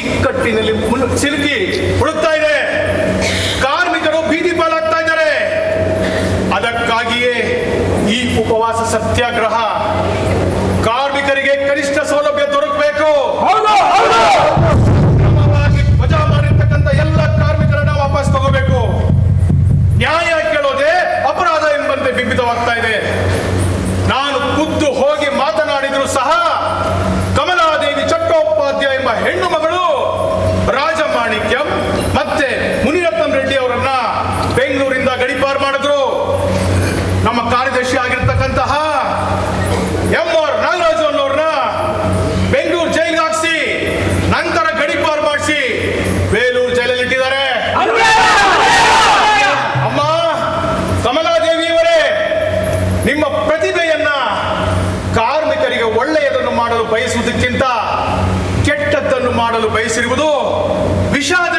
ಇಕ್ಕಟ್ಟಿನಲ್ಲಿ ಸಿಲುಕಿ ಉಳುತ್ತಾ ಇದೆ. ಕಾರ್ಮಿಕರು ಬೀದಿ ಪಾಲಾಗ್ತಾ ಇದ್ದಾರೆ. ಅದಕ್ಕಾಗಿಯೇ ಈ ಉಪವಾಸ ಸತ್ಯಾಗ್ರಹ ಬೇಲೂರು ಜೈಲಲ್ಲಿ ಇಟ್ಟಿದ್ದಾರೆ. ಅಮ್ಮ ಕಮಲಾದೇವಿಯವರೇ ನಿಮ್ಮ ಪ್ರತಿಭೆಯನ್ನ ಕಾರ್ಮಿಕರಿಗೆ ಒಳ್ಳೆಯದನ್ನು ಮಾಡಲು ಬಯಸುವುದಕ್ಕಿಂತ ಕೆಟ್ಟದ್ದನ್ನು ಮಾಡಲು ಬಯಸಿರುವುದು ವಿಷಾದ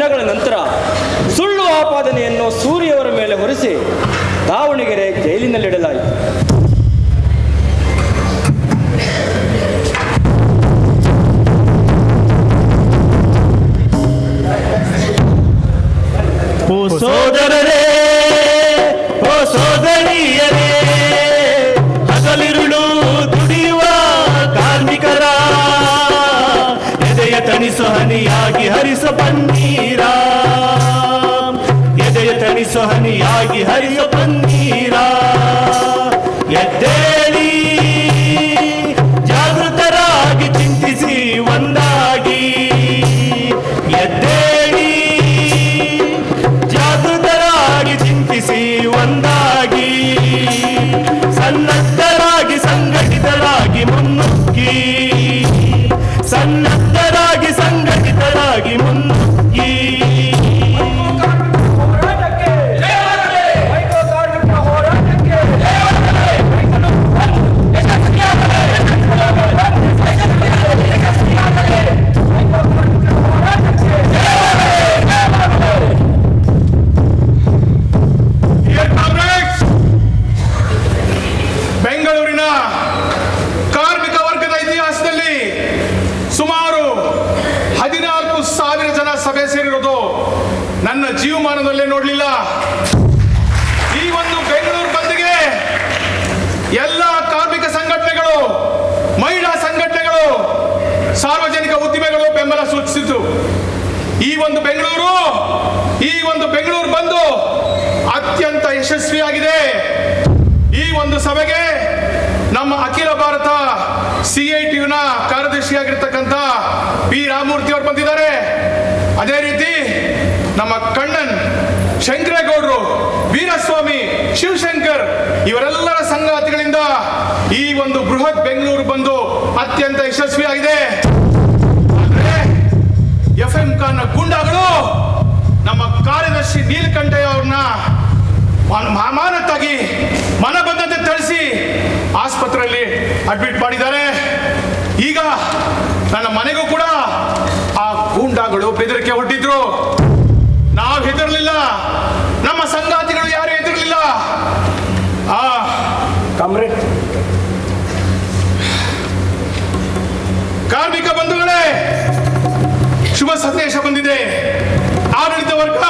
ದಿನಗಳ ನಂತರ ಸುಳ್ಳು ಆಪಾದನೆಯನ್ನು ಸೂರ್ಯವರ ಮೇಲೆ ಹೊರಿಸಿ ದಾವಣಗೆರೆ ಜೈಲಿನಲ್ಲಿಡಲಾಯಿತು. ಸೋದರರೇ ಹನಿಯಾಗಿ ಹರಿಸ ಬನ್ನೀರ ಎದೆಯ ತಣಿಸೋ ಹನಿಯಾಗಿ ಮಾಡಿಕೊಳ್ಳಲಿಲ್ಲ ಈ ಒಂದು ಬೆಂಗಳೂರು ಬಂದ್ಗೆ ಎಲ್ಲ ಕಾರ್ಮಿಕ ಸಂಘಟನೆಗಳು, ಮಹಿಳಾ ಸಂಘಟನೆಗಳು, ಸಾರ್ವಜನಿಕ ಉದ್ದಿಮೆಗಳು ಬೆಂಬಲ ಸೂಚಿಸಿತು. ಈ ಒಂದು ಬೆಂಗಳೂರು, ಈ ಒಂದು ಬೆಂಗಳೂರು ಬಂದು ಅತ್ಯಂತ ಯಶಸ್ವಿಯಾಗಿದೆ. ಈ ಒಂದು ಸಭೆಗೆ ನಮ್ಮ ಅಖಿಲ ಭಾರತ ಸಿಐಟಿಯುನ ಕಾರ್ಯದರ್ಶಿಯಾಗಿರ್ತಕ್ಕಂಥ ಪಿ ರಾಮಮೂರ್ತಿ ಅವರು ಬಂದಿದ್ದಾರೆ. ಅದೇ ರೀತಿ ನಮ್ಮ ಕಣ್ಣನ್ ಶಂಕರೇಗೌಡರು, ವೀರಸ್ವಾಮಿ, ಶಿವಶಂಕರ್ ಇವರೆಲ್ಲರ ಸಂಗಾತಿಗಳಿಂದ ಈ ಒಂದು ಬೃಹತ್ ಬೆಂಗಳೂರು ಬಂದು ಅತ್ಯಂತ ಯಶಸ್ವಿಯಾಗಿದೆ. ಎಫ್ ಎಂ ಖಾನ್ ಗುಂಡಾಗಳು ನಮ್ಮ ಕಾರ್ಯದರ್ಶಿ ನೀಲಕಂಠಯ್ಯ ಅವ್ರನ್ನ ಮಾನ- ಅಮಾನತ್ತಾಗಿ ಮನ ಬಂದಂತೆ ತಳಿಸಿ ಆಸ್ಪತ್ರೆಯಲ್ಲಿ ಅಡ್ಮಿಟ್ ಮಾಡಿದ್ದಾರೆ. ಈಗ ನನ್ನ ಮನೆಗೂ ಕೂಡ ಮಗಳು ಬೆದರಿಕೆ ಹೊಟ್ಟಿದ್ರು. ನಾವು ಹೆದರ್ಲಿಲ್ಲ. ನಮ್ಮ ಸಂಗಾತಿಗಳು ಯಾರು ಹೆದರ್ಲಿಲ್ಲ. ಆ ಕಾಮ್ರೇಡ್ ಕಾರ್ಮಿಕ ಬಂಧುಗಳೇ ಶುಭ ಸಂದೇಶ ಬಂದಿದೆ. ಆಡಳಿತ ವರ್ಗ